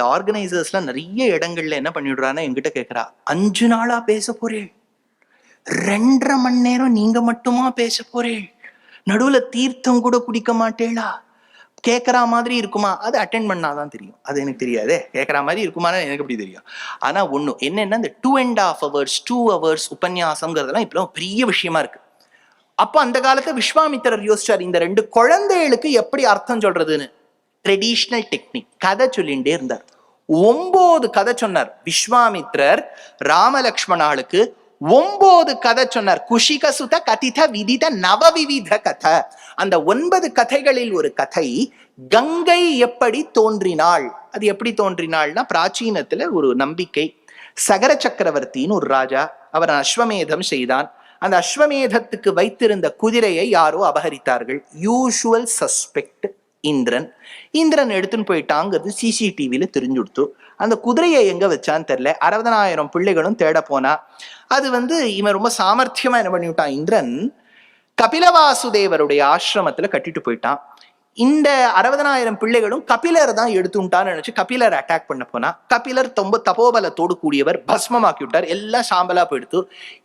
இந்த ஆர்கனைசர்ஸ்லாம் நிறைய இடங்கள்ல என்ன பண்ணிவிடுறான்னு என்கிட்ட கேட்குறா அஞ்சு நாளா பேச போறேன். ரெண்டரை மணி நேரம் நீங்க மட்டுமா பேச போறேன். நடுவுல தீர்த்தம் கூட குடிக்க மாட்டேளா? கேட்குற மாதிரி இருக்குமா? அது அட்டன் பண்ணாதான் தெரியும். அது எனக்கு தெரியாதே. கேட்குற மாதிரி இருக்குமான்னு எனக்கு எப்படி தெரியும்? ஆனால் ஒன்று என்னென்னா இந்த two and half hours two hours உபன்யாசங்கிறதெல்லாம் இப்பெல்லாம் பெரிய விஷயமா இருக்கு. அப்போ அந்த காலத்துல விஸ்வாமித்திரர் யோசிச்சார் இந்த ரெண்டு குழந்தைகளுக்கு எப்படி அர்த்தம் சொல்றதுன்னு? ட்ரெடிஷ்னல் டெக்னிக் கதை சொல்லிண்டே இருந்தார். ஒன்பது கதை சொன்னார். விஸ்வாமித்ரர் ராமலக்ஷ்மணாளுக்கு ஒன்பது கதை சொன்னார். குஷிக சுத கதித விதித நவவிவித கதை. அந்த ஒன்பது கதைகளில் ஒரு கதை கங்கை எப்படி தோன்றினாள்? அது எப்படி தோன்றினாள்னா பிராச்சீனத்துல ஒரு நம்பிக்கை. சகர சக்கரவர்த்தின்னு ஒரு ராஜா அவன் அஸ்வமேதம் செய்தான். அந்த அஸ்வமேதத்துக்கு வைத்திருந்த குதிரையை யாரோ அபகரித்தார்கள். Usual suspect Indiran. இந்திரன் எடுத்துன்னு போயிட்டாங்கிறது சிசிடிவியில தெரிஞ்சுடுத்து அந்த குதிரையை எங்க வச்சான்னு தெரியல. அறுபதனாயிரம் பிள்ளைகளும் தேட போனா. அது வந்து இவன் ரொம்ப சாமர்த்தியமா என்ன பண்ணிவிட்டான்? இந்திரன் கபிலவாசுதேவருடைய ஆசிரமத்துல கட்டிட்டு போயிட்டான். இந்த அறுபதனாயிரம் பிள்ளைகளும் கபிலர் தான் எடுத்துட்டான்னு நினைச்சு கபிலர் அட்டாக் பண்ண போனா கபிலர் ரொம்ப தபோபலத்தோடு கூடியவர் பஸ்மமாக்கி விட்டார் எல்லாம் சாம்பலா போயிடுத்து.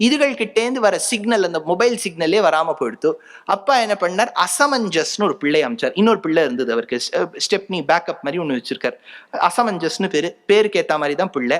இதுகள் கிட்டேந்து வர சிக்னல் அந்த மொபைல் சிக்னலே வராம போயிடுத்து. அப்பா என்ன பண்ணார்? அசமஞ்சஸ்னு ஒரு பிள்ளை அமைச்சார். இன்னொரு பிள்ளை இருந்தது அவருக்கு. ஸ்டெப்னி பேக்கப் மாதிரி ஒன்று வச்சிருக்கார். அசமஞ்சஸ்னு பேரு. பேருக்கு ஏத்த மாதிரி தான் பிள்ளை.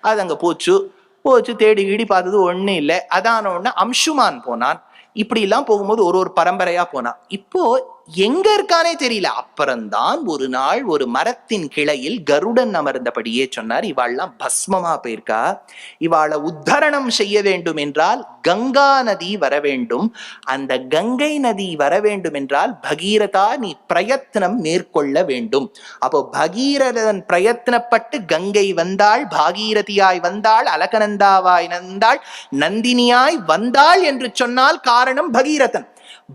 அது அங்க போச்சு. போச்சு தேடி கீடி பார்த்தது ஒன்றும் இல்லை. அதான உடனே அம்சுமான் போனான். இப்படி எல்லாம் போகும்போது ஒரு ஒரு பரம்பரையா போனான் இப்போ எங்க இருக்கானே தெரியல. அப்புறம்தான் ஒரு நாள் ஒரு மரத்தின் கிளையில் கருடன் அமர்ந்தபடியே சொன்னார் இவாள்லாம் பஸ்மமா போயிருக்கா? இவாளை உத்தரணம் செய்ய வேண்டும் என்றால் கங்கா நதி வர வேண்டும். அந்த கங்கை நதி வர வேண்டும் என்றால் பகீரதா நீ பிரயத்னம் மேற்கொள்ள வேண்டும். அப்போ பகீரதன் பிரயத்னப்பட்டு கங்கை வந்தாள் பாகீரதியாய் வந்தாள் அலகநந்தாவாய் வந்தாள் நந்தினியாய் வந்தாள் என்று சொன்னால் காரணம் பகீரதன்.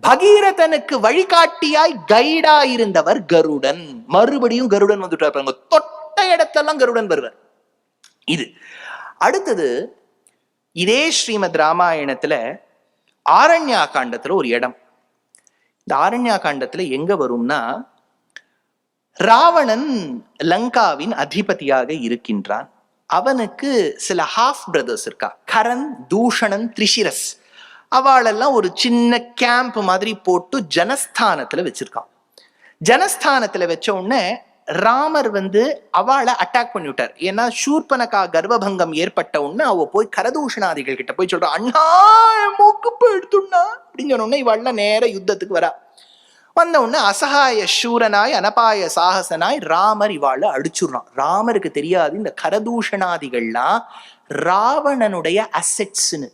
பகீரதனுக்கு வழிகாட்டியாய் கைடா இருந்தவர் கருடன். மறுபடியும் கருடன் வந்துட்டார் பாருங்க. தொட்ட இடத்தெல்லாம் கருடன் வருவார். இது. அடுத்தது இதே ஸ்ரீமத் ராமாயணத்துல ஆரண்யா காண்டத்துல ஒரு இடம். இந்த ஆரண்யா காண்டத்துல எங்க வரும்னா ராவணன் லங்காவின் அதிபதியாக இருக்கின்றான். அவனுக்கு சில ஹாஃப் பிரதர்ஸ் இருக்கா. கரன் தூஷணன் திரிஷிரஸ். அவளெல்லாம் ஒரு சின்ன கேம்ப் மாதிரி போட்டு ஜனஸ்தானத்துல வச்சிருக்கான். ஜனஸ்தானத்துல வச்ச உடனே ராமர் வந்து அவளை அட்டாக் பண்ணிவிட்டார் ஏன்னா சூர்பனகா கர்ப்பபங்கம் ஏற்பட்ட உடனே அவ போய் கரதூஷணாதிகள் கிட்ட போய் சொல்றா அண்ணா மூக்குப்பு மூக்கு எடுத்துண்ணா அப்படின்னு சொன்ன உடனே இவள்லாம் நேர யுத்தத்துக்கு வரா. வந்த உடனே அசகாய சூரனாய் அனபாய சாகசனாய் ராமர் இவாளை அடிச்சுடுறான். ராமருக்கு தெரியாது இந்த கரதூஷணாதிகள்லாம் ராவணனுடைய அசெட்ஸ்னு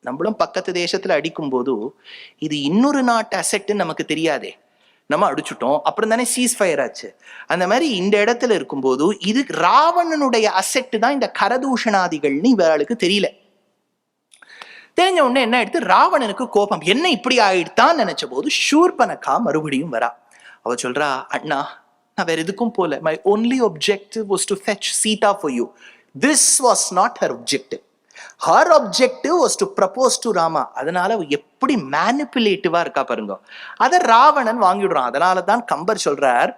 நம்மளும் பக்கத்து தேசத்துல அடிக்கும் போது இது இன்னொரு நாட்டு அசெட்டுன்னு நமக்கு தெரியாதே. நம்ம அடிச்சுட்டோம். அப்புறம் தானே சீஸ் ஃபயர் ஆச்சு. அந்த மாதிரி இந்த இடத்துல இருக்கும்போது இது ராவணனுடைய அசெட்டு தான் இந்த கரதூஷணாதிகள்னு இவர்களுக்கு தெரியல. தெரிஞ்ச உடனே என்ன எடுத்து ராவணனுக்கு கோபம். என்ன இப்படி ஆயிடுத்தான்னு நினைச்ச போது ஷூர்பனக்கா மறுபடியும் வரா. அவ சொல்றா அண்ணா நான் வேற எதுக்கும் போல. My only objective was to fetch Sita for you this was not her objective her objective was to propose to Rama அதனால எப்படி மேனிப்புலேட்டிவா இருக்கா பாருங்க. அதை ராவணன் வாங்கிடுறான். அதனால தான் கம்பர் சொல்றார்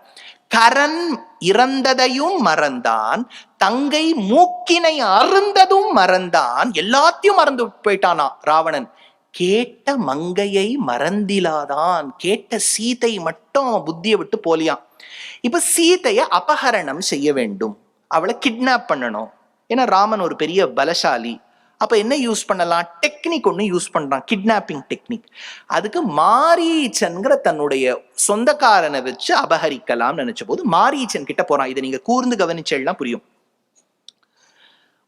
கரன் இறந்ததையும் மறந்தான் தங்கை மூக்கினை அருந்ததும் மறந்தான் எல்லாத்தையும் மறந்து போயிட்டானா ராவணன். கேட்ட மங்கையை மறந்திலாதான் கேட்ட சீதை மட்டும் அவன் புத்தியை விட்டு போலியான் இப்ப சீதைய அபகரணம் செய்ய வேண்டும். அவளை கிட்னாப் பண்ணணும். ஏன்னா ராமன் ஒரு பெரிய பலசாலி. அப்போ என்ன யூஸ் பண்ணலாம்? டெக்னிக் ஒன்று யூஸ் பண்ணுறான் கிட்னாப்பிங் டெக்னிக் அதுக்கு மாரீச்சன்கிற தன்னுடைய சொந்தக்காரனை வச்சு அபகரிக்கலாம்னு நினைச்ச போது மாரீச்சன் கிட்ட போறான். இதை நீங்க கூர்ந்து கவனிச்செல்லாம் புரியும்.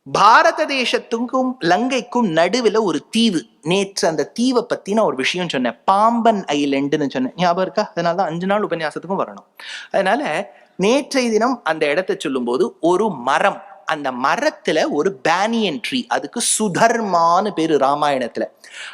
பாரத தேசத்துக்கும் லங்கைக்கும் நடுவில் ஒரு தீவு. நேற்று அந்த தீவை பத்தி நான் ஒரு விஷயம் சொன்னேன். பாம்பன் ஐலண்டுன்னு சொன்னேன். ஞாபகம் இருக்கா? அதனால தான் அஞ்சு நாள் உபன்யாசத்துக்கும் வரணும். அதனால நேற்றைய தினம் அந்த இடத்தை சொல்லும்போது ஒரு மரம் அந்த மரத்துல ஒரு பேனியன் ட்ரீ அதுக்கு சுதர்மான்னு பேரு ராமாயணத்துல.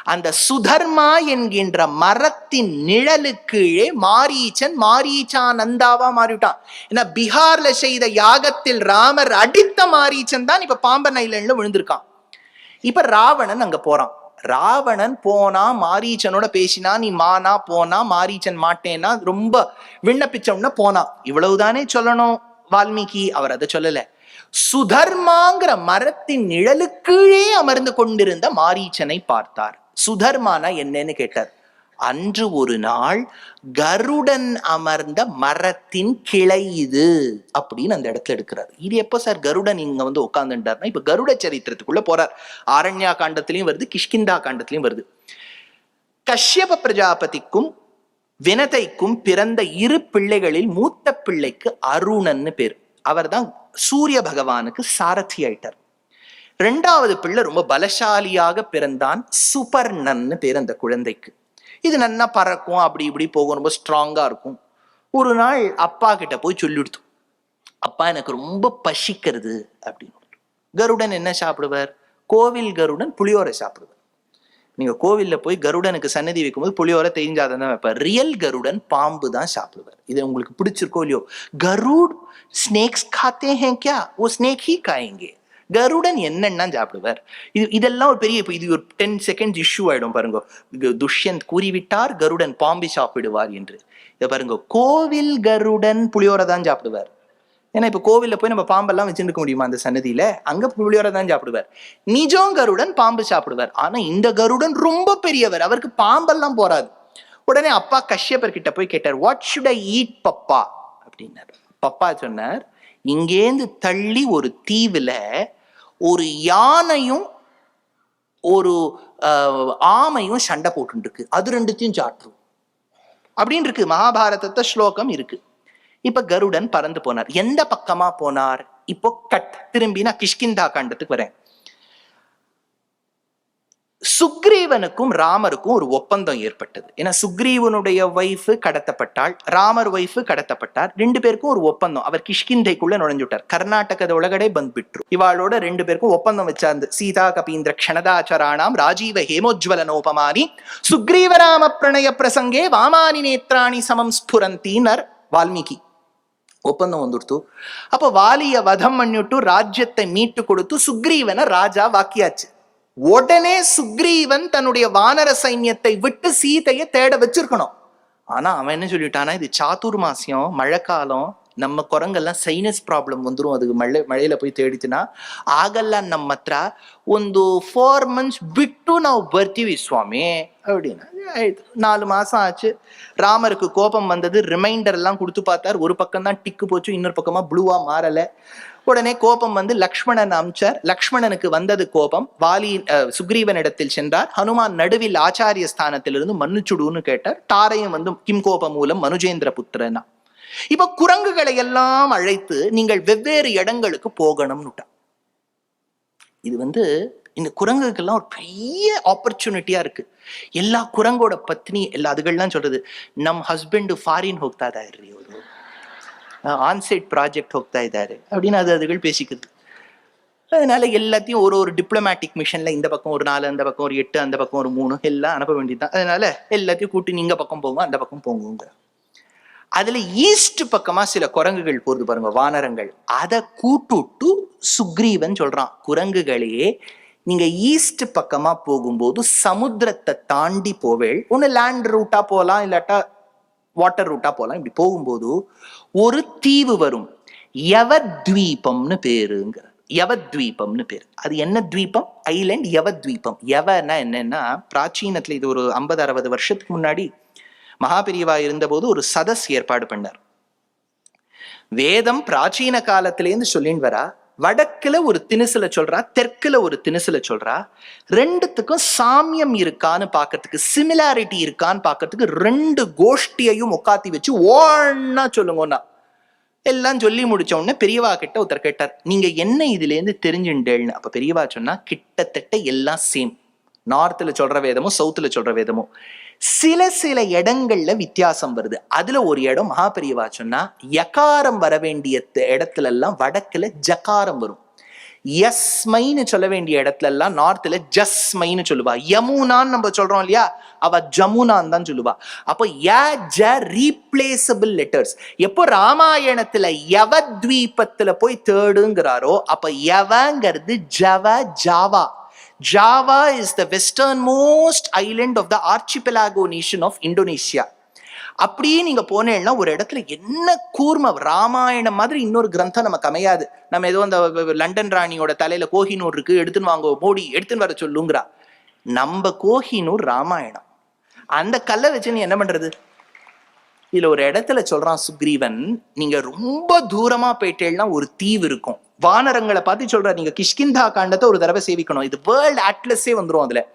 அந்த சுதர்மா என்கின்ற மரத்தின் நிழலுக்கு கீழே மாரீச்சன் மாரீச்சா நந்தாவா மாறிவிட்டான். ஏன்னா பீகார்ல செய்த யாகத்தில் ராமர் அடித்த மாரீச்சன் தான் இப்ப பாம்பன் ஐலண்ட்ல விழுந்திருக்கான். இப்ப ராவணன் அங்க போறான். ராவணன் போனா மாரீச்சனோட பேசினா நீ மானா போனா மாரீச்சன் மாட்டேன்னா ரொம்ப விண்ணப்பிச்ச உடனே போனான் இவ்வளவுதானே சொல்லணும் வால்மீகி? அவர் அதை சொல்லல. சுதர்மாங்கிற மரத்தின் நிழலுக்கீழே அமர்ந்து கொண்டிருந்த மாரீச்சனை பார்த்தார். சுதர்மானா என்னன்னு கேட்டார். அன்று ஒரு நாள் கருடன் அமர்ந்த மரத்தின் கிளை இது அப்படின்னு அந்த இடத்துல எடுக்கிறார். இது எப்போ சார் கருடன் இங்க வந்து உட்காந்துட்டார்னா இப்ப கருட சரித்திரத்துக்குள்ள போறார். ஆரண்யா காண்டத்திலையும் வருது கிஷ்கிந்தா காண்டத்திலையும் வருது. கஷ்யப பிரஜாபதிக்கும் வினதைக்கும் பிறந்த இரு பிள்ளைகளில் மூத்த பிள்ளைக்கு அருணன்னு பேர். அவர்தான் சூரிய பகவானுக்கு சாரதி ஆயிட்டார். ரெண்டாவது பிள்ளை ரொம்ப பலசாலியாக பிறந்தான் சுபர்ணன்னு பேர் அந்த குழந்தைக்கு. இது நன்னா பறக்கும் அப்படி இப்படி போகும் ரொம்ப ஸ்ட்ராங்கா இருக்கும். ஒரு நாள் அப்பா கிட்ட போய் சொல்லிடுத்து அப்பா எனக்கு ரொம்ப பசிக்கிறது அப்படின்னு. கருடன் என்ன சாப்பிடுவார்? கோவில் கருடன் புளியோரை சாப்பிடுவார். நீங்க கோவில்ல போய் கருடனுக்கு சன்னதி வைக்கும்போது புளியோர தெரிஞ்சாதான் தான் வைப்பார். ரியல் கருடன் பாம்பு தான் சாப்பிடுவார். இது உங்களுக்கு பிடிச்சிருக்கோ இல்லையோ? கருட் ஸ்னேக்ஸ் காத்தே ஹே கியா? ஓ ஸ்னேக் ஹீ காயங்கே. கருடன் என்னன்னா சாப்பிடுவார். இது இதெல்லாம் ஒரு பெரிய இப்போ இது ஒரு டென் செகண்ட்ஸ் இஷ்யூ ஆயிடும் பாருங்க. இது துஷ்யந்த் கூறிவிட்டார் கருடன் பாம்பு சாப்பிடுவார் என்று. இதை பாருங்க கோவில் கருடன் புளியோரை தான் சாப்பிடுவார். ஏன்னா இப்ப கோவில்ல போய் நம்ம பாம்பெல்லாம் வச்சுருக்க முடியுமா அந்த சன்னதியில? அங்க புள்ளியோட தான் சாப்பிடுவார். நிஜம் கருடன் பாம்பு சாப்பிடுவார். ஆனா இந்த கருடன் ரொம்ப பெரியவர். அவருக்கு பாம்பெல்லாம் போறாது. உடனே அப்பா கஷ்யப்பர் கிட்ட போய் கேட்டார் what should I eat Papa? அப்படின்னார். பப்பா சொன்னார் இங்கேந்து தள்ளி ஒரு தீவுல ஒரு யானையும் ஒரு ஆஹ், ஆமையும் சண்டை போட்டு இருக்கு அது ரெண்டுத்தையும் சாற்றும் அப்படின்னு இருக்கு மகாபாரதத்தை ஸ்லோகம் இருக்கு. இப்ப கருடன் பறந்து போனார். எந்த பக்கமா போனார்? இப்போ கட். திரும்பி நான் கிஷ்கிந்தா காண்டத்துக்கு வரேன். சுக்ரீவனுக்கும் ராமருக்கும் ஒரு ஒப்பந்தம் ஏற்பட்டது. ஏன்னா சுக்ரீவனுடைய ஒய்ஃபு கடத்தப்பட்டாள் ராமர் ஒய்ஃபு கடத்தப்பட்டார். ரெண்டு பேருக்கும் ஒரு ஒப்பந்தம். அவர் கிஷ்கிந்தைக்குள்ள நுழைஞ்சுட்டார். கர்நாடகத உலகடே பந்த் பிட்ரு இவாளோட ரெண்டு பேருக்கும் ஒப்பந்தம் வச்சார்ந்து சீதா கபீந்திர க்ஷணதாச்சராணாம் ராஜீவ ஹேமோஜ்வல நோபமானி சுக்ரீவராம பிரணய பிரசங்கே வாமானி நேத்ராணி சமம் ஸ்புரந்தீனர் வால்மீகி. ஒப்பந்தம் வந்துடுத்து. அப்ப வாலிய வதம் பண்ணிட்டு ராஜ்யத்தை மீட்டு கொடுத்து சுக்ரீவனை ராஜா வாக்கியாச்சு. உடனே சுக்ரீவன் தன்னுடைய வானர சைன்யத்தை விட்டு சீதையை தேட வச்சிருக்கணும். ஆனா அவன் என்ன சொல்லிட்டானா இது சாத்துர்மாசியம் மழைக்காலம் ನಮ್ಮ ಕೊರಂಗೆಲ್ಲ ಸೈನಸ್ ಪ್ರಾಬ್ಲಮ್ ಬಂದ್ರು ಅದು ಮಳೆ ಮಳೆಯಲ್ಲ போய் தேடிச்சுனா ಆಗಲ್ಲ ನಮ್ಮ ಹತ್ರ ಒಂದು ಫೋರ್ ಮಂತ್ಸ್ ಬಿಟ್ಟು ನಾವು ಬರ್ತೀವಿ ಸ್ವಾಮಿ அப்படின்னா ஆயிடுத்து நாலு மாசம் ஆச்சு ராமருக்கு கோபம் வந்தது ரிமைண்டர் எல்லாம் கொடுத்து பார்த்தார் ஒரு பக்கம் தான் டிக்கு போச்சு இன்னொரு பக்கமா ப்ளூவா மாறல உடனே கோபம் வந்து லக்ஷ்மணன் அம்சார் லக்ஷ்மணனுக்கு வந்தது கோபம் வாலி அஹ், சுக்ரீவனிடத்தில் சென்றார் ஹனுமான் நடுவில் ஆச்சாரிய ஸ்தானத்திலிருந்து மன்னிச்சுடுன்னு கேட்டார் தாரையும் வந்து கிம் கோப மூலம் மனுஜேந்திர புத்திரனா இப்ப குரங்குகளை எல்லாம் அழைத்து நீங்கள் வெவ்வேறு இடங்களுக்கு போகணும்னுட்டா இது வந்து இந்த குரங்குக்கெல்லாம் ஒரு பெரிய ஆப்பர்ச்சுனிட்டியா இருக்கு. எல்லா குரங்கோட பத்னி எல்லா அதுகள்லாம் சொல்றது நம் ஹஸ்பண்ட் ஃபாரின் ஹோக்தா இதாரு ஒரு ஆன்சைட் ப்ராஜெக்ட் ஹோக்தா இதாரு அப்படின்னு அது அதுகள் பேசிக்கிறது. அதனால எல்லாத்தையும் ஒரு ஒரு டிப்ளமேட்டிக் மிஷன்ல இந்த பக்கம் ஒரு நாலு அந்த பக்கம் ஒரு எட்டு அந்த பக்கம் ஒரு மூணு எல்லாம் அனுப்ப வேண்டியதுதான். அதனால எல்லாத்தையும் கூட்டி நீங்க பக்கம் போங்க அந்த பக்கம் போங்க அதுல ஈஸ்ட் பக்கமா சில குரங்குகள் போறது பாருங்க வானரங்கள். அதை கூட்டுட்டு சுக்ரீவன் சொல்றான் குரங்குகளே நீங்க ஈஸ்ட் பக்கமா போகும்போது சமுத்திரத்தை தாண்டி போவேள். ஒன்னு லேண்ட் ரூட்டா போகலாம் இல்லாட்டா வாட்டர் ரூட்டா போகலாம் இப்படி போகும்போது ஒரு தீவு வரும். யவத்வீபம்னு பேருங்க யவத்வீபம்னு பேர். அது என்ன துவீபம்? ஐலண்ட் யவத்வீபம். யவனா என்னன்னா பிராச்சீனத்துல இது ஒரு ஐம்பது அறுபது வருஷத்துக்கு முன்னாடி மகாபெரிவா இருந்தபோது ஒரு சதஸ் ஏற்பாடு பண்ணார். வேதம் பிராச்சீன காலத்திலேருந்து சொல்லின்னு வரா வடக்குல ஒரு திணுசுல சொல்றா தெற்குல ஒரு திணுசுல சொல்றா ரெண்டுத்துக்கும் சாமியம் இருக்கான்னு பாக்குறதுக்கு சிமிலாரிட்டி இருக்கான்னு பாக்குறதுக்கு ரெண்டு கோஷ்டியையும் உட்காத்தி வச்சு ஓன்னா சொல்லுங்கன்னா. எல்லாம் சொல்லி முடிச்ச உடனே பெரியவா கிட்ட ஒருத்தர் கேட்டார் நீங்க என்ன இதுல இருந்து தெரிஞ்சுண்டேன்னு அப்ப பெரியவா சொன்னா கிட்டத்தட்ட எல்லாம் சேம் நார்த்ல சொல்ற வேதமும் சவுத்துல சொல்ற வேதமும். சில சில இடங்கள்ல வித்தியாசம் வருது. அதுல ஒரு இடம் மகாபெரியவா சொன்னா யகாரம் வர வேண்டிய த- இடத்துல எல்லாம் வடக்குல ஜகாரம் வரும். யஸ்மைன்னு சொல்ல வேண்டிய இடத்துல எல்லாம் நார்த்ல ஜஸ்மைன்னு சொல்லுவா. யமுனான்னு நம்ம சொல்றோம் இல்லையா? அவ ஜமுனான் தான் சொல்லுவா. அப்போ ய ஜ ரீப்ளேசபிள் லெட்டர்ஸ் எப்போ ராமாயணத்துல யவத்வீபத்துல போய் தேடுங்கிறாரோ அப்ப யவங்கிறது Java Java. Java is the western most island of the archipelago nation of Indonesia அப்படியே நீங்க போனேன்னா ஒரு இடத்துல என்ன கூர்ம ராமாயணம் மாதிரி இன்னொரு கிரந்தம் நமக்கு அமையாது. நம்ம ஏதோ அந்த லண்டன் ராணியோட தலையில கோஹினூர் இருக்கு எடுத்துன்னு வாங்க மோடி எடுத்துன்னு வர சொல்லுங்கிறா. நம்ம கோஹினூர் ராமாயணம். அந்த கல்லை வச்சு நீ என்ன பண்றது? இதுல ஒரு இடத்துல சொல்றான் சுக்ரீவன் நீங்க ரொம்ப தூரமா போயிட்டேன்னா ஒரு தீவு இருக்கும். வானரங்களை பார்த்து சொல்றாரு. நீங்க கிஷ்கிந்தா காண்டத்தை ஒரு தடவை சேவிக்கணும். இது வேர்ல்ட் அட்லஸே வந்துடும் அதுல.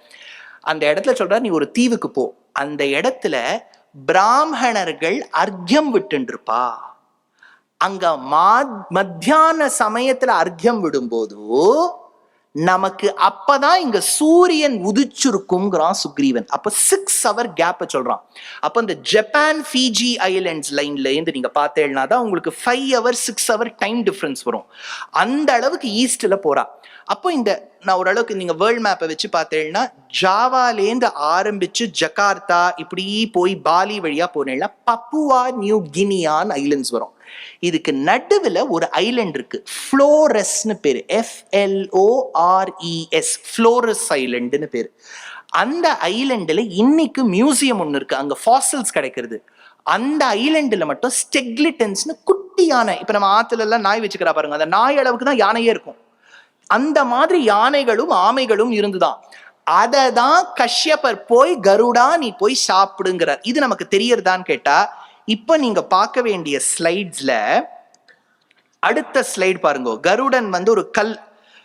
அந்த இடத்துல சொல்றாரு நீ ஒரு தீவுக்கு போ. அந்த இடத்துல பிராமணர்கள் அர்க்கியம் விட்டுருப்பா அங்க மா மத்தியான சமயத்துல அர்க்கியம் விடும்போது நமக்கு அப்பதான் இங்க சூரியன் உதிச்சிருக்குங்கிறான் சுக்ரீவன். அப்ப சிக்ஸ் ஹவர் கேப்ப சொல்றான். அப்ப இந்த ஜப்பான் ஃபிஜி ஐலண்ட்ஸ் லைன்ல இருந்து நீங்க பார்த்தேன்னா தான் உங்களுக்கு five hour six hour time difference வரும். அந்த அளவுக்கு ஈஸ்ட்ல போறா. அப்போ இந்த நான் ஓரளவுக்கு நீங்கள் வேர்ல்ட் மேப்பை வச்சு பார்த்தேன்னா ஜாவாலேருந்து ஆரம்பிச்சு ஜகார்த்தா இப்படி போய் பாலி வழியா போனேன்னா பப்புவா நியூ கினியான் ஐலண்ட்ஸ் வரும். இதுக்கு நடுவில் ஒரு ஐலண்ட் இருக்கு. ஃப்ளோரஸ்னு பேர். எஃப்எல்ஓஆர்இஎஸ் ஃப்ளோரஸ் ஐலண்டுன்னு பேர். அந்த ஐலண்டில் இன்னைக்கு மியூசியம் ஒன்று இருக்கு. அங்கே ஃபாசல்ஸ் கிடைக்கிறது. அந்த ஐலண்டில் மட்டும் ஸ்டெக்லிட்டன்ஸ்னு குட்டி யானை இப்போ நம்ம ஆற்றுல எல்லாம் நாய் வச்சுக்கிறா பாருங்க. அந்த நாய் அளவுக்கு தான் யானையே இருக்கும். அந்த மாதிரி யானைகளும் ஆமைகளும் இருந்துதான். அதை தான் கஷ்யப்பர் போய் கருடா நீ போய் சாப்பிடுங்கிறார். இது நமக்கு தெரியறதான்னு கேட்டா இப்போ நீங்க பார்க்க வேண்டிய ஸ்லைட்ஸ்ல அடுத்த ஸ்லைட் பாருங்க. கருடன் வந்து ஒரு கல்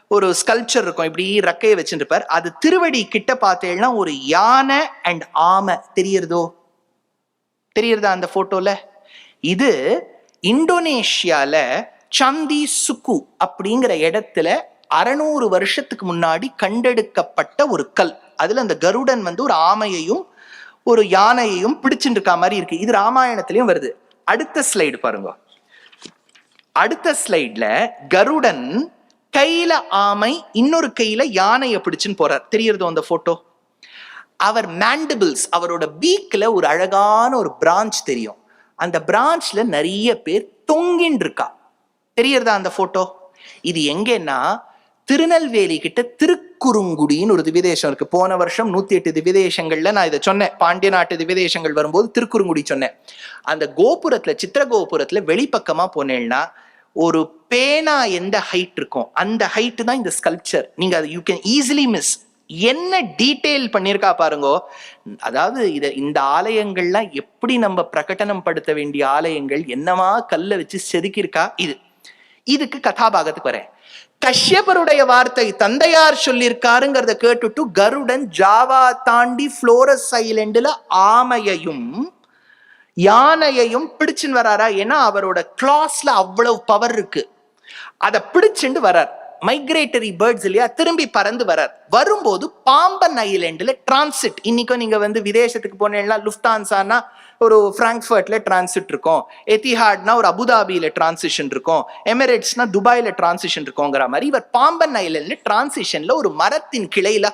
ஒரு ஸ்கல்ச்சர் இருக்கும். இப்படி ரெக்கையை வச்சுருப்பார். அது திருவடி கிட்ட பார்த்தேன்னா ஒரு யானை அண்ட் ஆமை. தெரியறதோ? தெரியறதா அந்த போட்டோல? இது இந்தோனேஷியால சந்தி சுக்கு அப்படிங்கிற இடத்துல அறநூறு வருஷத்துக்கு முன்னாடி கண்டெடுக்கப்பட்ட ஒரு கல். அதுல அந்த கருடன் வந்து ஒரு ஆமையையும் ஒரு யானையையும் பிடிச்சுட்டு இருக்க மாதிரி இருக்கு. இது ராமாயணத்திலயும் வருது. அடுத்த ஸ்லைடு பாருங்க. அடுத்த ஸ்லைட்ல கருடன் கையில ஆமை இன்னொரு கையில யானையை பிடிச்சுன்னு போறார். தெரியறதோ அந்த போட்டோ அவர் மேண்டிபிள்ஸ் அவரோட பீக்ல ஒரு அழகான ஒரு பிரான்ச் தெரியும். அந்த பிரான்ச்ல நிறைய பேர் தொங்கின்னு இருக்கா தெரியறதா அந்த போட்டோ இது எங்கன்னா திருநெல்வேலி கிட்ட திருக்குறுங்குடின்னு ஒரு திவ்யதேசம் இருக்கு. போன வருஷம் நூத்தி எட்டு திவ்யதேசங்கள்ல நான் இதை சொன்னேன். பாண்டிய நாட்டு திவ்யதேசங்கள் வரும்போது திருக்குறுங்குடி சொன்னேன். அந்த கோபுரத்துல சித்திர கோபுரத்துல வெளிப்பக்கமா போனேன்னா ஒரு பேனா எந்த ஹைட் இருக்கும்? அந்த ஹைட் தான் இந்த ஸ்கல்ப்சர் நீங்க அது யூ கேன் ஈஸிலி மிஸ் என்ன டீட்டெயில் பண்ணியிருக்கா பாருங்கோ. அதாவது இத இந்த ஆலயங்கள்லாம் எப்படி நம்ம பிரகடனம் படுத்த வேண்டிய ஆலயங்கள் என்னமா கல்ல வச்சு செதுக்கியிருக்கா இது. இதுக்கு கதாபாகத்துக்கு வரேன். கஷ்யபருடைய வார்த்தை தந்தையார் சொல்லியிருக்காருங்கிறத கேட்டுட்டு கருடன் ஜாவா தாண்டி புளோரஸ் ஐலண்டுல ஆமையையும் யானையையும் பிடிச்சுன்னு வராரா? ஏன்னா அவரோட கிளாஸ்ல அவ்வளவு பவர் இருக்கு. அதை பிடிச்சுண்டு வரார். மைக்ரேட்டரி பேர்ட்ஸ் இல்லையா? திரும்பி பறந்து வரார். வரும்போது பாம்பன் ஐலண்டில் டிரான்சிட் இன்னைக்கும் நீங்க வந்து விதேசத்துக்கு போனீங்கன்னா லுஃப்டான்சானா ஒரு ஃப்ராங்க்ஃபர்ட்ல டிரான்சிட் இருக்கும். எத்திஹாட்னா ஒரு அபுதாபியில டிரான்சிஷன் இருக்கும். எமிரேட்ஸ்னா துபாயில டிரான்சிஷன் இருக்குங்கிற மாதிரி இவர் பாம்பன் ஐலண்ட்ல டிரான்சிஷன்ல ஒரு மரத்தின் கிளையில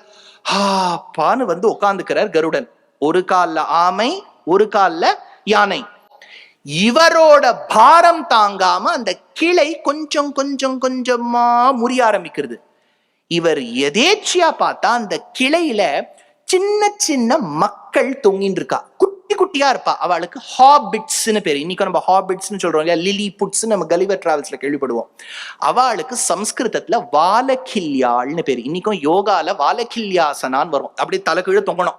பான்னு வந்து உட்காந்துக்கிறார் கருடன். ஒரு காலில் ஆமை ஒரு காலில் யானை. இவரோட பாரம் தாங்காம அந்த கிளை கொஞ்சம் கொஞ்சம் கொஞ்சமா முறிய ஆரம்பிக்கிறது. இவர் எதேச்சியா பார்த்தா அந்த கிளையில சின்ன சின்ன மக்கள் தொங்கின்னு இருக்கா குட்டி குட்டியா இருப்பா. அவளுக்கு ஹாபிட்ஸ்னு பேர். இன்னைக்கு நம்ம ஹாபிட்ஸ்னு சொல்றோம் இல்லையா? லிலி புட்ஸ் நம்ம கலிவர் டிராவல்ஸ்ல கேள்விப்படுவோம். அவளுக்கு சம்ஸ்கிருதத்துல வாலக்கில்யாள்னு பேர். இன்னைக்கும் யோகால வாலக்கில்யாசனான்னு வரும். அப்படி தலைக்கீழ தொங்கணும்.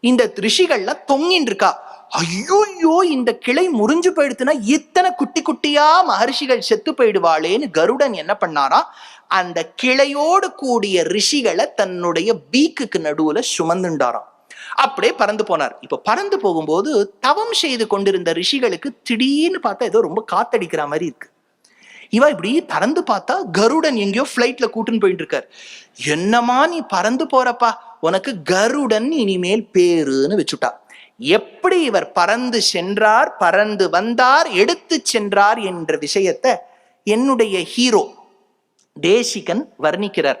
இந்த ரிஷிகள்ல தொங்கின்னு இருக்கா. ஐயோயோ இந்த கிளை முறிஞ்சு போயிடுத்துனா இத்தனை குட்டி குட்டியா மகர்ஷிகள் செத்து போயிடுவாளேன்னு கருடன் என்ன பண்ணாரா? அந்த கிளையோடு கூடிய ரிஷிகளை தன்னுடைய பீக்குக்கு நடுவுல சுமந்துண்டாராம். அப்படியே பறந்து போனார். இப்போ பறந்து போகும்போது தவம் செய்து கொண்டிருந்த ரிஷிகளுக்கு திடீர்னு பார்த்தா ஏதோ ரொம்ப காத்தடிக்கிற மாதிரி இருக்கு. இவா இப்படி பறந்து பார்த்தா கருடன் எங்கேயோ ஃப்ளைட்ல கூட்டுன்னு போயிட்டு இருக்கார். என்னமா நீ பறந்து போறப்பா? உனக்கு கருடன் இனிமேல் பேருன்னு வச்சுட்டா. எப்படி இவர் பறந்து சென்றார் பறந்து வந்தார் எடுத்து சென்றார் என்ற விஷயத்த என்னுடைய ஹீரோ தேசிகன் வர்ணிக்கிறார்.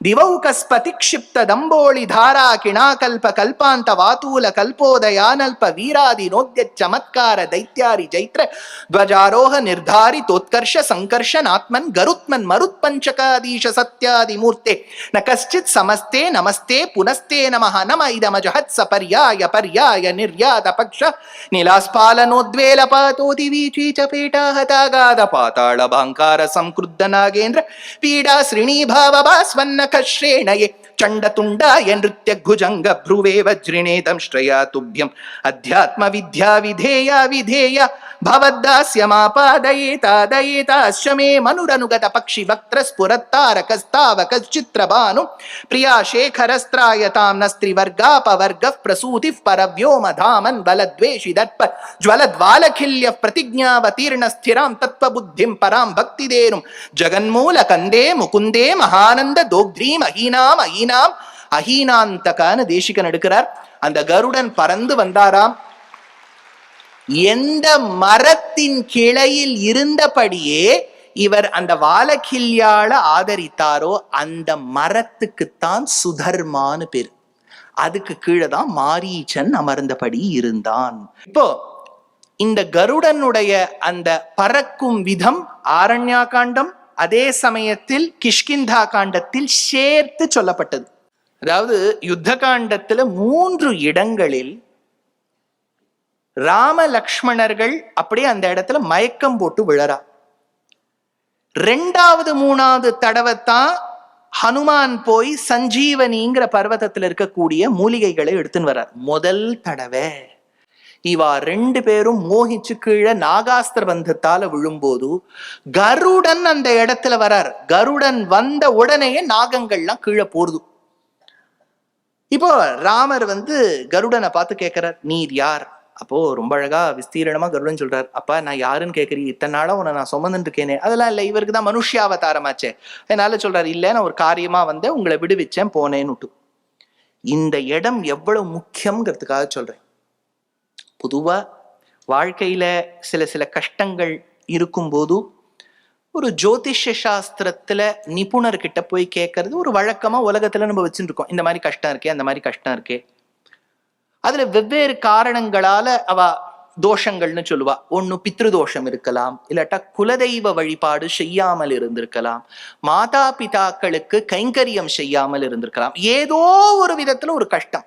ದಿವೌಕಸ್ಪತಿಕ್ಷಿಪ್ತ ದಂಬೋಳಿ ಧಾರಾ ಕಿಣಾಕಲ್ಪ ಕಲ್ಪಾಂತ ವಾತೂಲ ಕಲ್ಪೋದಯಾನಲ್ಪ ವೀರಾದಿ ನೋದ್ಯ ಚಮತ್ಕಾರ ದೈತ್ಯಾರಿ ಜೈತ್ರ ಧ್ವಜಾರೋಹ ನಿರ್ಧಾರಿ ತೋತ್ಕರ್ಷ ಸಂಕರ್ಷನಾತ್ಮನ್ ಗರುತ್ಮನ್ ಮರುತ್ಪಂಚಕಾದೀಶ ಸತ್ಯಾದಿ ಮೂರ್ತೆ ನ ಕಶ್ಚಿತ್ ಸಮಸ್ತೆ ನಮಸ್ತೆ ಪುನಸ್ತೆ ನಮಃ ನಮ ಇದಮಜಹತ್ಸ ಪರ್ಯಾಯ ಪರ್ಯಾಯ ನಿರ್ಯಾತ ಪಕ್ಷ ನಿಲಾಸ್ಪಾಲನೋದ್ವೇಲ ಪಾತೋದಿ ವೀಚೀಚ ಪೀಠಾ ಹತಾಗಾದ ಪಾತಾಳ ಭಾಂಕಾರ ಸಂಕೃದ್ಧ ನಾಗೇಂದ್ರ ಪೀಡಾ ಶ್ರೀಣೀಭಾವ ಭಾಸ್ವನ್ನ கஷேணயே ಚಂಡ ತುಂಡಾಯ ನೃತ್ಯ ಭುಜಂಗ ಭ್ರುವೇ ವಜ್ರಿಣೇದಂ ಶ್ರಯಾ ತುಭ್ಯಂ ಅಧ್ಯಾತ್ಮ ವಿದ್ಯಾ ವಿಧೇಯ ವಿಧೇಯ ಭವದ್ದಾಸ್ಯ ಮಾಪಾದಯೇತಾದಯೇತಾಶ್ಯ ಮೇ ಮನುರನುಗತ ಪಕ್ಷಿ ವಕ್ತ್ರ ಸ್ಫುರತ್ತಾರಕಸ್ತಾವ ಕಶ್ಚಿತ್ರ ಭಾನು ಪ್ರಿಯಾ ಶೇಖರಸ್ತ್ರಾಯತಾಂ ನಸ್ತ್ರಿವರ್ಗಾಪವರ್ಗ ಪ್ರಸೂತಿ ಪರವ್ಯೋಮ ಧಾಮನ್ ಬಲದ್ವೇಷಿ ದಟ್ಪ ಜ್ವಲದ್ವಾಲಖಿಲ್ಯ ಪ್ರತಿಜ್ಞಾವತೀರ್ಣ ಸ್ಥಿರಾಂ ತತ್ವಬುದ್ಧಿಂ ಪರಾಂ ಭಕ್ತಿದೇನು ಜಗನ್ಮೂಲ ಕಂದೇ ಮುಕುಂದೇ ಮಹಾನಂದ ದೋಗ್ಧ த்ரீம் அஹீனாம் அஹீனாம் அஹீனாந்தகான்னு தேசிகன் எடுக்கிறார் அந்த கருடன் பறந்து வந்தாராம். எந்த மரத்தின் கிளையில் இருந்தபடியே இவர் அந்த வாழக்கிள்யால ஆதரித்தாரோ அந்த மரத்துக்குத்தான் சுதர்மான்னு பேர். அதுக்கு கீழே தான் மாரீச்சன் அமர்ந்தபடி இருந்தான். இப்போ இந்த கருடனுடைய அந்த பறக்கும் விதம் ஆரண்யா காண்டம் அதே சமயத்தில் கிஷ்கிந்தா காண்டத்தில் சேர்த்து சொல்லப்பட்டது. அதாவது யுத்த காண்டத்துல மூன்று இடங்களில் ராம லக்ஷ்மணர்கள் அப்படியே அந்த இடத்துல மயக்கம் போட்டு விழறா. ரெண்டாவது மூணாவது தடவைத்தான் ஹனுமான் போய் சஞ்சீவனிங்கிற பர்வதத்துல இருக்கக்கூடிய மூலிகைகளை எடுத்துன்னு வர்றார். முதல் தடவை. இவா ரெண்டு பேரும் மோகிச்சு கீழே நாகாஸ்திர பந்தத்தால விழும்போது கருடன் அந்த இடத்துல வரார். கருடன் வந்த உடனேயே நாகங்கள்லாம் கீழே போறது. இப்போ ராமர் வந்து கருடனை பார்த்து கேட்கிறார் நீர் யார்? அப்போ ரொம்ப அழகா விஸ்தீரணமா கருடன் சொல்றார் அப்பா நான் யாருன்னு கேட்கறீ இத்தனை நாளா உன்னை நான் சுமந்துட்டு இருக்கேனே. அதெல்லாம் இல்லை இவருக்கு தான் மனுஷியாவதாரமாச்சே அதனால சொல்றாரு இல்ல நான் ஒரு காரியமா வந்தேன் உங்களை விடுவிச்சேன் போனேன்னுட்டு. இந்த இடம் எவ்வளவு முக்கியம்ங்கிறதுக்காக சொல்றேன். பொதுவாக வாழ்க்கையில சில சில கஷ்டங்கள் இருக்கும்போது ஒரு ஜோதிஷ சாஸ்திரத்துல நிபுணர்கிட்ட போய் கேட்கறது ஒரு வழக்கமா உலகத்துல நம்ம வச்சுட்டு இருக்கோம் இந்த மாதிரி கஷ்டம் இருக்கே அந்த மாதிரி கஷ்டம் இருக்கே. அதுல வெவ்வேறு காரணங்களால அவ தோஷங்கள்னு சொல்லுவா. ஒன்று பித்ருதோஷம் இருக்கலாம் இல்லாட்டா குலதெய்வ வழிபாடு செய்யாமல் இருந்திருக்கலாம். மாதா பிதாக்களுக்கு கைங்கரியம் செய்யாமல் இருந்திருக்கலாம். ஏதோ ஒரு விதத்துல ஒரு கஷ்டம்.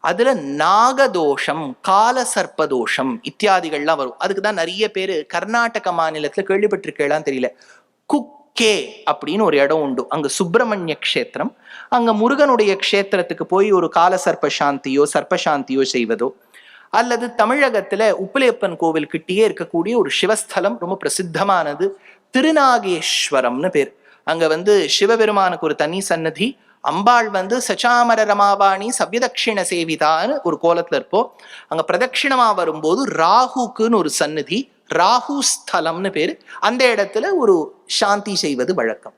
அதுல நாகதோஷம் கால சர்ப்பதோஷம் இத்தியாதிகள்லாம் வரும். அதுக்கு தான் நிறைய பேர் கர்நாடக மாநிலத்துல கேள்விப்பட்டிருக்கலாம் தெரியல. குக்கே அப்படின்னு ஒரு இடம் உண்டு. அங்க சுப்பிரமணிய க்ஷேத்திரம். அங்க முருகனுடைய க்ஷேத்திரத்துக்கு போய் ஒரு கால சர்ப்ப சாந்தியோ சர்ப்ப சாந்தியோ செய்வதோ அல்லது தமிழகத்துல உப்பிலியப்பன் கோவில் கிட்டேயே இருக்கக்கூடிய ஒரு சிவஸ்தலம் ரொம்ப பிரசித்தமானது திருநாகேஸ்வரம்னு பேர். அங்க வந்து சிவபெருமானுக்கு ஒரு தனி சன்னதி அம்பாள் வந்து சச்சாமர ரமாபாணி சவ்யதட்சிண சேவிதான்னு ஒரு கோலத்துல இருப்போம் அங்க பிரதட்சிணமா வரும்போது ராகுக்குன்னு ஒரு சந்நிதி ராகு ஸ்தலம்னு பேரு. அந்த இடத்துல ஒரு சாந்தி செய்வது வழக்கம்.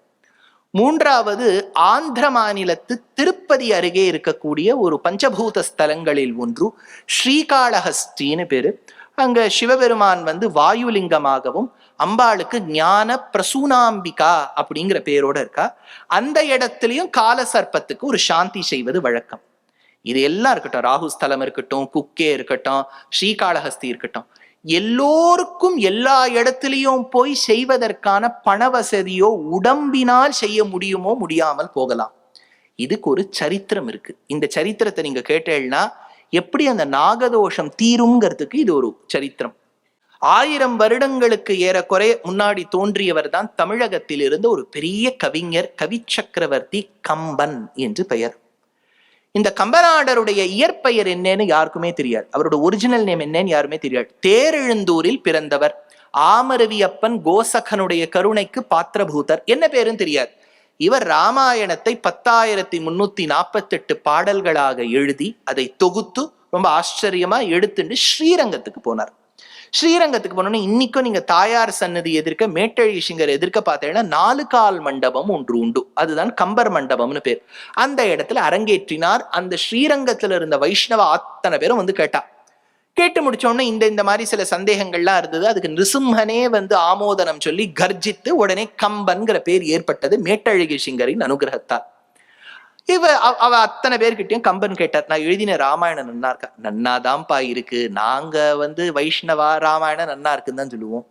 மூன்றாவது ஆந்திர மாநிலத்து திருப்பதி அருகே இருக்கக்கூடிய ஒரு பஞ்சபூத ஸ்தலங்களில் ஒன்று ஸ்ரீகாளஹஸ்தின்னு பேரு. அங்க சிவபெருமான் வந்து வாயுலிங்கமாகவும் அம்பாளுக்கு ஞான பிரசூனாம்பிகா அப்படிங்கிற பேரோட இருக்கா. அந்த இடத்துலயும் கால சர்ப்பத்துக்கு ஒரு சாந்தி செய்வது வழக்கம். இது எல்லாம் இருக்கட்டும். ராகுஸ்தலம் இருக்கட்டும் குக்கே இருக்கட்டும் ஸ்ரீகாளஹஸ்தி இருக்கட்டும். எல்லோருக்கும் எல்லா இடத்துலையும் போய் செய்வதற்கான பண வசதியோ உடம்பினால் செய்ய முடியுமோ முடியாமல் போகலாம். இதுக்கு ஒரு சரித்திரம் இருக்கு. இந்த சரித்திரத்தை நீங்க கேட்டேன்னா எப்படி அந்த நாகதோஷம் தீருங்கிறதுக்கு இது ஒரு சரித்திரம். ஆயிரம் வருடங்களுக்கு ஏறக்குறைய முன்னாடி தோன்றியவர் தான் தமிழகத்தில் இருந்த ஒரு பெரிய கவிஞர் கவி சக்கரவர்த்தி கம்பன் என்று பெயர். இந்த கம்பநாடருடைய இயற்பெயர் என்னன்னு யாருக்குமே தெரியாது. அவரோட ஒரிஜினல் நேம் என்னன்னு யாருமே தெரியாது. தேரெழுந்தூரில் பிறந்தவர் ஆமரவியப்பன் கோசகனுடைய கருணைக்கு பாத்திரபூதர். என்ன பேருன்னு தெரியாது. இவர் ராமாயணத்தை பத்தாயிரத்தி முன்னூத்தி நாற்பத்தெட்டு பாடல்களாக எழுதி அதை தொகுத்து ரொம்ப ஆச்சரியமா எடுத்துட்டு ஸ்ரீரங்கத்துக்கு போனார். ஸ்ரீரங்கத்துக்கு போனோம்னா இன்னைக்கும் நீங்க தாயார் சன்னதி எதிர்க்க மேட்டழி சிங்கர் எதிர்க்க பார்த்தீங்கன்னா நாலு கால் மண்டபம் ஒன்று உண்டு. அதுதான் கம்பர் மண்டபம்னு பேர். அந்த இடத்துல அரங்கேற்றினார். அந்த ஸ்ரீரங்கத்துல இருந்த வைஷ்ணவ அத்தனை பேரும் வந்து கேட்டா. கேட்டு முடிச்ச உடனே இந்த இந்த மாதிரி சில சந்தேகங்கள்லாம் இருந்தது. அதுக்கு நிருசிம்மனே வந்து ஆமோதனம் சொல்லி கர்ஜித்து உடனே கம்பன்கிற பேர் ஏற்பட்டது மேட்டழகி சிங்கரின் அனுகிரகத்தால். இவ அவ- அத்தனை பேர்கிட்டயும் கம்பன் கேட்டார். நான் எழுதின ராமாயணம் நன்னா இருக்கா? நன்னாதான்ப்பா இருக்கு. நாங்க வந்து வைஷ்ணவா ராமாயணம் நன்னா இருக்குன்னு தான் சொல்லுவோம்.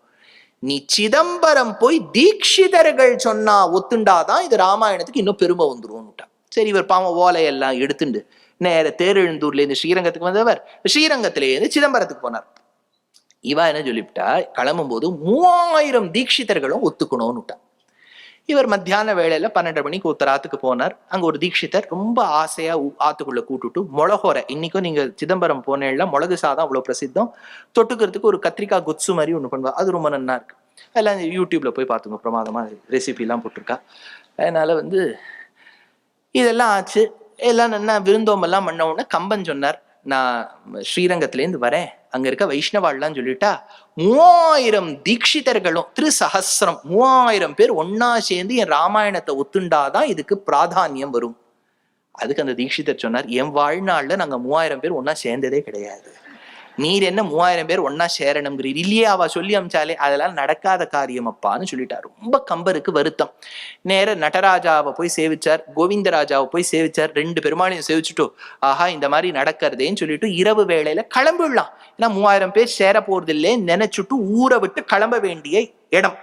நீ சிதம்பரம் போய் தீட்சிதர்கள் சொன்னா ஒத்துண்டாதான் இது ராமாயணத்துக்கு இன்னும் பெருமை வந்துரும்னுட்டா. சரி இவர் பாவம் ஓலையெல்லாம் எடுத்துண்டு நேர தேரெழுந்தூர்ல இருந்து ஸ்ரீரங்கத்துக்கு வந்தவர். ஸ்ரீரங்கத்திலே இருந்து சிதம்பரத்துக்கு போனார். இவா என்ன சொல்லிவிட்டா? கிளம்பும்போது மூவாயிரம் தீட்சிதர்களும் ஒத்துக்கணும்னுட்டா. இவர் மத்தியான வேலையில பன்னெண்டு மணிக்கு உத்தராத்துக்கு போனார். அங்க ஒரு தீட்சிதர் ரொம்ப ஆசையா ஆத்துக்குள்ள கூட்டுட்டு மிளகோரை இன்னைக்கும் நீங்க சிதம்பரம் போனேல மிளகு சாதம் அவ்வளவு பிரசித்தம். தொட்டுக்கிறதுக்கு ஒரு கத்திரிக்காய் கொச்சு மாதிரி ஒண்ணு பண்ணுவா. அது ரொம்ப நன்னா இருக்கு. எல்லாம் யூடியூப்ல போய் பார்த்துங்க பிரமாதமா ரெசிபி எல்லாம் போட்டிருக்கா. அதனால வந்து இதெல்லாம் ஆச்சு. எல்லாம் நல்லா விருந்தோம்பெல்லாம் பண்ண உடனே கம்பன் சொன்னார் நான் ஸ்ரீரங்கத்துலேருந்து வரேன். அங்க இருக்க வைஷ்ணவாள்லாம் சொல்லிட்டா மூவாயிரம் தீட்சிதர்களும் திரு மூவாயிரம் பேர் ஒன்னா சேர்ந்து என் ராமாயணத்தை ஒத்துண்டாதான் இதுக்கு பிராதானியம் வரும். அதுக்கு அந்த தீட்சிதர் சொன்னார் என் வாழ்நாள்ல நாங்க மூவாயிரம் பேர் ஒன்னா சேர்ந்ததே கிடையாது. நீர் என்ன மூவாயிரம் பேர் ஒன்னா சேரணுங்கிறீர் இல்லையே அவ சொல்லி அமிச்சாலே அதெல்லாம் நடக்காத காரியம் அப்பான்னு சொல்லிட்டார். ரொம்ப கம்பருக்கு வருத்தம். நேர நடராஜாவை போய் சேவிச்சார் கோவிந்தராஜாவை போய் சேவிச்சார் ரெண்டு பெருமாளையும் சேவிச்சுட்டு ஆஹா இந்த மாதிரி நடக்கிறதேன்னு சொல்லிட்டு இரவு வேளையில கிளம்பிடலாம். ஏன்னா மூவாயிரம் பேர் சேர போறது நினைச்சுட்டு ஊரை விட்டு கிளம்ப வேண்டிய இடம்.